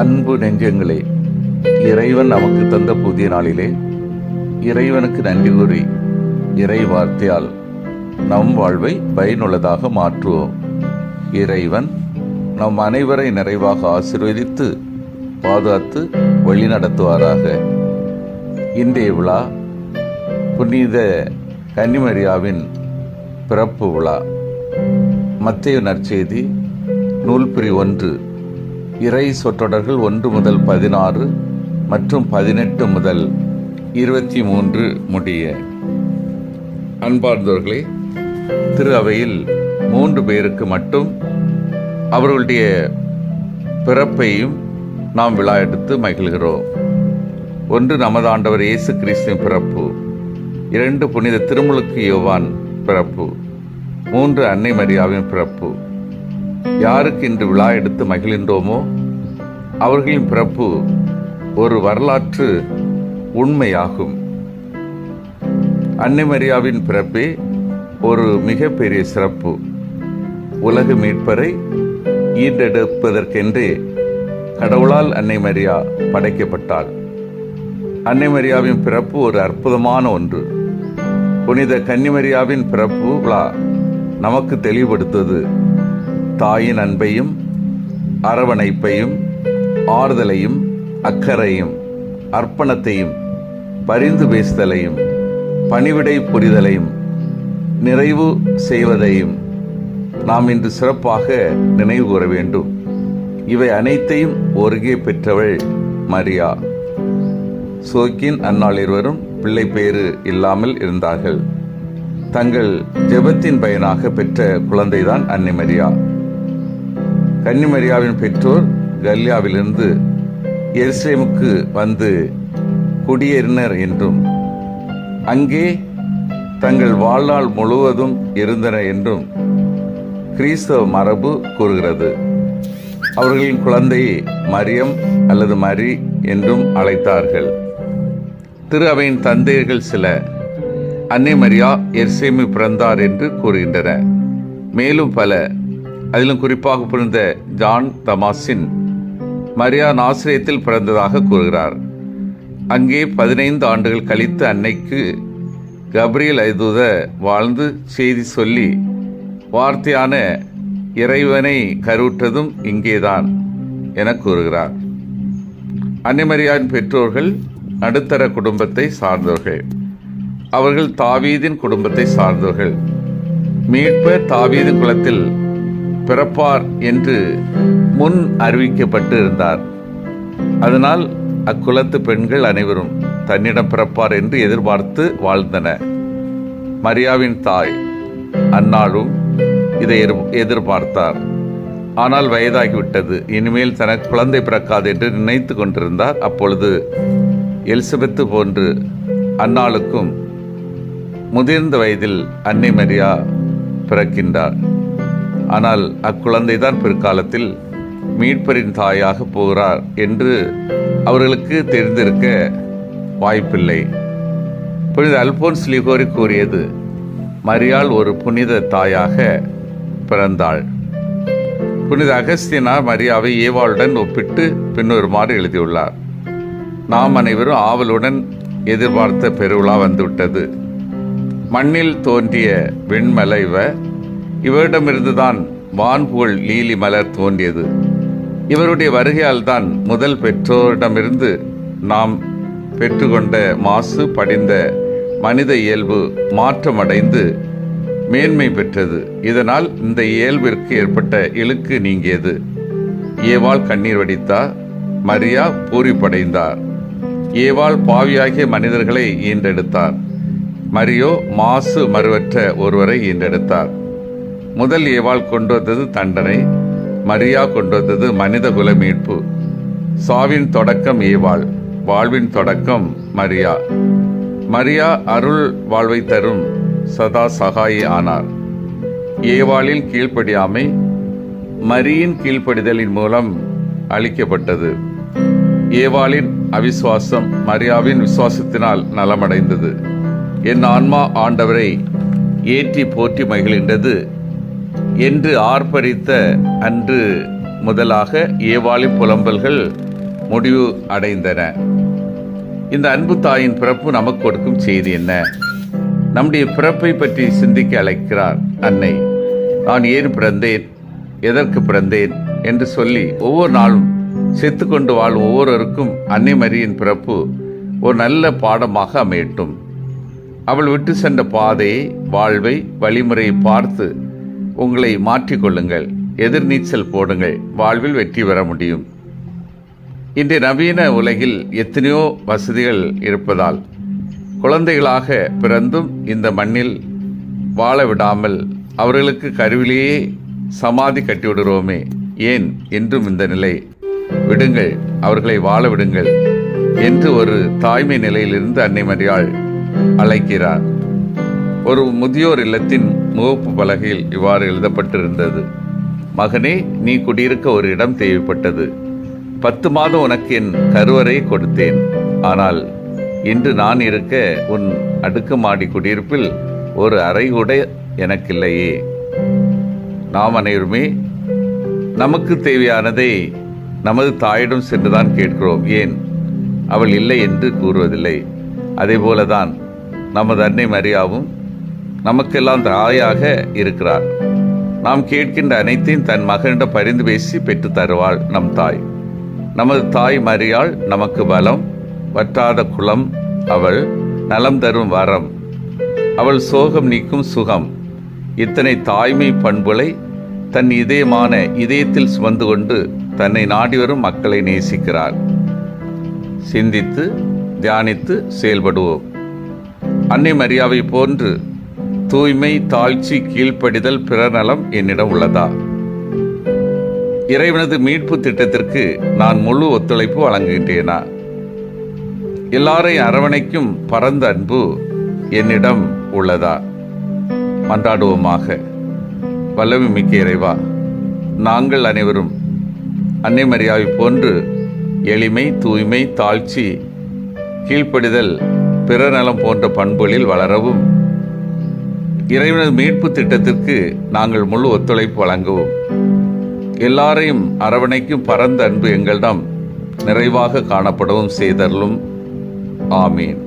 அன்பு நெஞ்சங்களே இறைவன் நமக்கு தந்த புதிய நாளிலே இறைவனுக்கு நன்றி கூறி இறை வார்த்தையால் நம் வாழ்வை பயனுள்ளதாக மாற்றுவோம். இறைவன் நம் அனைவரை நிறைவாக ஆசீர்வதித்து பாதுகாத்து வழிநடத்துவாராக. இன்றைய விழா புனித கன்னிமரியாவின் பிறப்பு விழா. மத்திய நற்செய்தி நூல் பிரி ஒன்று. இறை சொற்றொடர்கள் ஒன்று முதல் பதினாறு மற்றும் பதினெட்டு முதல் இருபத்தி மூன்று முடிய. அன்பார்ந்தவர்களே திரு அவையில் மூன்று பேருக்கு மட்டும் அவர்களுடைய பிறப்பையும் நாம் விழா எடுத்து மகிழ்கிறோம். ஒன்று நமது ஆண்டவர் இயேசு கிறிஸ்துவின் பிறப்பு இரண்டு புனித திருமுழுக்கு யோவான் பிறப்பு மூன்று அன்னை மரியாவின் பிறப்பு யாருக்கு இன்று விழா எடுத்து மகிழ்கின்றோமோ? அவர்களின் பிறப்பு ஒரு வரலாற்று உண்மையாகும். அன்னை மரியாவின் பிறப்பே ஒரு மிகப்பெரிய சிறப்பு. உலக மீட்பரை ஈண்டெடுப்பதற்கென்றே கடவுளால் அன்னை மரியா படைக்கப்பட்டாள். அன்னை மரியாவின் பிறப்பு ஒரு அற்புதமான ஒன்று. புனித கன்னிமரியாவின் பிறப்பு விழா நமக்கு தெளிவுபடுத்தது தாயின் அன்பையும் அரவணைப்பையும் ஆறுதலையும் அக்கறையும் அர்ப்பணத்தையும் பரிந்து பேசுதலையும் பணிவிடை புரிதலையும் நிறைவு செய்வதையும் நாம் இன்று சிறப்பாக நினைவு கூற வேண்டும். இவை அனைத்தையும் ஒருங்கே பெற்றவள் மரியா. சோக்கின் அன்னாள் இருவரும் பிள்ளை பேறு இல்லாமல் இருந்தார்கள். தங்கள் ஜெபத்தின் பயனாக பெற்ற குழந்தைதான் அன்னை மரியா. கன்னிமரியாவின் பெற்றோர் கல்யாவிலிருந்து எருசலேமுக்கு வந்து குடியேறினர் என்றும் அங்கே தங்கள் வாழ்நாள் முழுவதும் இருந்தனர் என்றும் கிறிஸ்தவ மரபு கூறுகிறது. அவர்களின் குழந்தையை மரியம் அல்லது மரி என்றும் அழைத்தார்கள். திரு அவையின் தந்தையர்கள் சில அன்னை மரியா எர்சேமி பிறந்தார் என்று கூறுகின்றன மேலும் பல அதிலும் குறிப்பாக புரிந்த ஜான் தமாசின் மரியா நாசிரியத்தில் பிறந்ததாக கூறுகிறார். அங்கே பதினைந்து ஆண்டுகள் கழித்து அன்னைக்கு கப்ரியல் ஐதூத வாழ்ந்து செய்தி சொல்லி வார்த்தையான இறைவனை கருவுற்றதும் இங்கேதான் என கூறுகிறார். அன்னிமரியாவின் பெற்றோர்கள் நடுத்தர குடும்பத்தை சார்ந்தவர்கள். அவர்கள் தாவீதின் குடும்பத்தை சார்ந்தவர்கள். மீட்பு தாவீதின் குலத்தில் பிறப்பார் என்று முன் அறிவிக்கப்பட்டு இருந்தார் அதனால் அக்குலத்து பெண்கள் அனைவரும் தன்னிடம் பிறப்பார் என்று எதிர்பார்த்து வாழ்ந்தன. மரியாவின் தாய் அன்னாளும் இதை எதிர்- எதிர்பார்த்தார். ஆனால் வயதாகிவிட்டது. இனிமேல் தனக்கு குழந்தை பிறக்காது என்று நினைத்து கொண்டிருந்தார். அப்பொழுது எலிசபெத்து போன்று அன்னாளுக்கும் முதிர்ந்த வயதில் அன்னை மரியா பிறக்கின்றார். ஆனால் அக்குழந்தைதான் பிற்காலத்தில் மீட்பரின் தாயாக போகிறார் என்று அவர்களுக்கு தெரிந்திருக்க வாய்ப்பில்லை. புனித அல்போன்ஸ் லிகோரி கூறியது மரியாள் ஒரு புனித தாயாக பிறந்தாள். புனித அகஸ்தியனார் மரியாவை ஏவாளுடன் ஒப்பிட்டு பின்வருமாறு எழுதியுள்ளார் நாம் அனைவரும் ஆவலுடன் எதிர்பார்த்த பெருவிழா வந்துவிட்டது. மண்ணில் தோன்றிய வெண்மலை இவ இவரிடமிருந்துதான் வான்புகழ் லீலி மலர் தோன்றியது. இவருடைய வருகையால் தான் முதல் பெற்றோரிடமிருந்து நாம் பெற்றுக்கொண்ட மாசு படிந்த மனித இயல்பு மாற்றமடைந்து மேன்மை பெற்றது. இதனால் இந்த இயல்பிற்கு ஏற்பட்ட இழுக்கு நீங்கியது. ஏவாள் கண்ணீர் வடித்தார் மரியா பூரிப்படைந்தார். ஏவாள் பாவியாகிய மனிதர்களை ஈன்றெடுத்தார். மரியோ மாசு மறுவற்ற ஒருவரை ஈன்றெடுத்தார். முதல் ஏவாள் கொண்டு வந்தது தண்டனை மரியா கொண்டு வந்தது மனித குல மீட்பு. சாவின் தொடக்கம் ஏவாள் வாழ்வின் தொடக்கம் மரியா. மரியா அருள் வாழ்வை தரும் சதா சகாயி ஆனார். ஏவாளின் கீழ்ப்படியாமை மரியின் கீழ்ப்படிதலின் மூலம் அளிக்கப்பட்டது ஏவாளின் அவிசுவாசம் மரியாவின் விசுவாசத்தினால் நலமடைந்தது. என் ஆன்மா ஆண்டவரை ஏற்றி போற்றி மகிழ்கின்றது. என்று ஆர்ப்பரித்த அன்று முதலாக ஏவாளி புலம்பல்கள் முடிவு அடைந்தன. இந்த அன்பு தாயின் பிறப்பு நமக்கு கொடுக்கும் செய்தி என்ன? நம்முடைய பிறப்பை பற்றி சிந்திக்க அழைக்கிறார் அன்னை. நான் ஏன் பிறந்தேன்? எதற்கு பிறந்தேன்? என்று சொல்லி ஒவ்வொரு நாளும் செத்துக்கொண்டு வாழும் ஒவ்வொருவருக்கும் அன்னை மரியின் பிறப்பு ஒரு நல்ல பாடமாக அமையட்டும். அவள் விட்டு சென்ற பாதையை வாழ்வை வழிமுறையை பார்த்து உங்களை மாற்றிக்கொள்ளுங்கள் எதிர்நீச்சல் போடுங்கள் வாழ்வில் வெற்றி பெற முடியும். இன்றைய நவீன உலகில் எத்தனையோ வசதிகள் இருப்பதால் குழந்தைகளாக பிறந்தும் இந்த மண்ணில் வாழ விடாமல் அவர்களுக்கு கருவிலேயே சமாதி கட்டிவிடுகிறோமே ஏன் என்றும் இந்த நிலை. விடுங்கள் அவர்களை வாழ விடுங்கள் என்று ஒரு தாய்மை நிலையிலிருந்து அன்னை மரியாள் அழைக்கிறார். ஒரு முதியோர் இல்லத்தின் முகப்பு பலகையில் இவ்வாறு எழுதப்பட்டிருந்தது. மகனே நீ குடியிருக்க ஒரு இடம் தேவைப்பட்டது. பத்து மாதம் உனக்கு என் கருவறை கொடுத்தேன். ஆனால் இன்று நான் இருக்க உன் அடுக்குமாடி குடியிருப்பில் ஒரு அறை கூட எனக்கில்லையே. நாம் அனைவருமே நமக்கு தேவையானதை நமது தாயிடம் சென்றுதான் கேட்கிறோம். ஏன்? அவள் இல்லை என்று கூறுவதில்லை. அதேபோலதான் நமது அன்னை மரியாவும் நமக்கெல்லாம் தாயாக இருக்கிறார். நாம் கேட்கின்ற அனைத்தையும் தன் மகனிடம் பரிந்து பேசி பெற்று தருவாள் நம் தாய். நமது தாய் மரியாள் நமக்கு பலம் வற்றாத குலம் அவள் நலம் தரும் வரம். அவள் சோகம் நீக்கும் சுகம். இத்தனை தாய்மை பண்புகளை தன் இதயமான இதயத்தில் சுமந்து கொண்டு தன்னை நாடி வரும் மக்களை நேசிக்கிறார் சிந்தித்து தியானித்து செயல்படுவோம். அன்னை மரியாவை போன்று தூய்மை தாழ்ச்சி கீழ்ப்படிதல் பிறநலம் என்னிடம் உள்ளதா? இறைவனது மீட்பு திட்டத்திற்கு நான் முழு ஒத்துழைப்பு வழங்குகின்றேனா? எல்லாரையும் அரவணைக்கும் பரந்த அன்பு என்னிடம் உள்ளதா? மன்றாடுவோமாக. வல்லமை மிக்க இறைவா நாங்கள் அனைவரும் அன்னை மரியாவை போன்று எளிமை தூய்மை தாழ்ச்சி கீழ்ப்படிதல் பிறநலம் போன்ற பண்புகளில் வளரவும் இறைவனது மீட்பு திட்டத்திற்கு நாங்கள் முழு ஒத்துழைப்பு வழங்குவோம். எல்லாரையும் அரவணைக்கும் பரந்த அன்பு எங்களிடம் நிறைவாக காணப்படவும் செய்தலும் ஆமீன்.